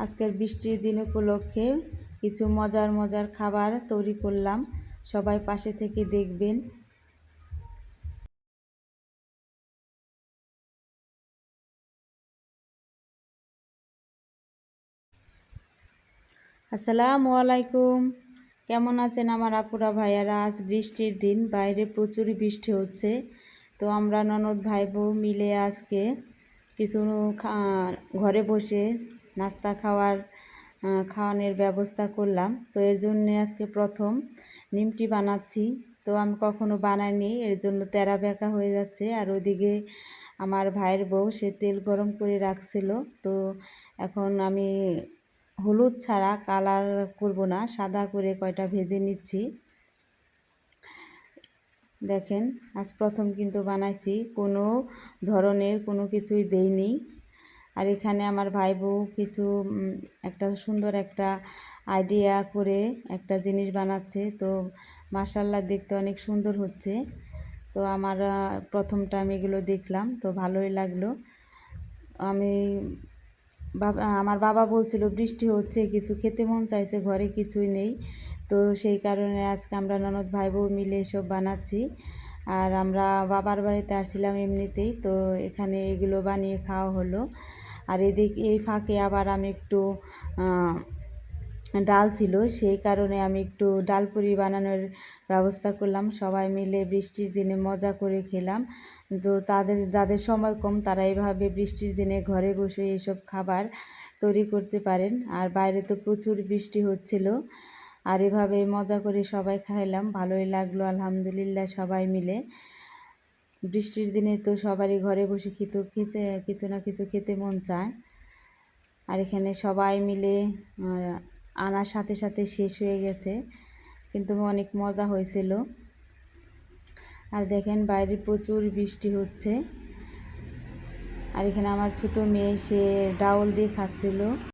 আজকের বৃষ্টির দিন উপলক্ষে কিছু মজার মজার খাবার তৈরি করলাম। সবাই পাশে থেকে দেখবেন। আসসালামু আলাইকুম। কেমন আছেন আমার আপুরা ভাইয়ারা? আজ বৃষ্টির দিন, বাইরে প্রচুর বৃষ্টি হচ্ছে। তো আমরা ননদ ভাই বউ মিলে আজকে কিছু ঘরে বসে নাস্তা খাওয়ার খাওয়ানোর ব্যবস্থা করলাম। তো এর জন্য আজকে প্রথম নিমটি বানাচ্ছি। তো আমি কখনো বানাইনি, এর জন্য তেরা বেঁকা হয়ে যাচ্ছে। আর ওইদিকে আমার ভাইয়ের বউ, সে তেল গরম করে রাখছিল। তো এখন আমি হলুদ ছাড়া কালার করব না, সাদা করে কয়টা ভেজে নিচ্ছি। দেখেন, আজ প্রথম কিন্তু বানাইছি। কোনো ধরনের কোনো কিছুই দেইনি। আর এখানে আমার ভাই বউ কিছু একটা সুন্দর একটা আইডিয়া করে একটা জিনিস বানাচ্ছে। তো মাসাল্লা দেখতে অনেক সুন্দর হচ্ছে। তো আমার প্রথমটা আমি এগুলো দেখলাম, তো ভালোই লাগল। আমি বাবা, আমার বাবা বলছিল, বৃষ্টি হচ্ছে, কিছু খেতে মন চাইছে, ঘরে কিছুই নেই। তো সেই কারণে আজকে আমরা ননদ ভাই বউ মিলে এসব বানাচ্ছি। আর আমরা বাবার বাড়িতে আসছিলাম এমনিতেই, তো এখানে এগুলো বানিয়ে খাওয়া হলো। আর এদিক, এই ফাঁকে আবার আমি একটু ডাল ছিল, সেই কারণে আমি একটু ডাল পুরি বানানোর ব্যবস্থা করলাম। সবাই মিলে বৃষ্টির দিনে মজা করে খেলাম। তো তাদের, যাদের সময় কম, তারা এভাবে বৃষ্টির দিনে ঘরে বসে এইসব খাবার তৈরি করতে পারেন। আর বাইরে তো প্রচুর বৃষ্টি হচ্ছিল। আর এভাবে মজা করে সবাই খাইলাম, ভালোই লাগল, আলহামদুলিল্লাহ সবাই মিলে। বৃষ্টির দিনে তো সবারই ঘরে বসে খেতে খেতে কিছু না কিছু খেতে মন চায়। আর এখানে সবাই মিলে আনার সাথে সাথে শেষ হয়ে গেছে, কিন্তু অনেক মজা হয়েছিল। আর দেখেন বাইরে প্রচুর বৃষ্টি হচ্ছে। আর এখানে আমার ছোট মেয়ে, সে ডাউল দিয়ে খাচ্ছিল।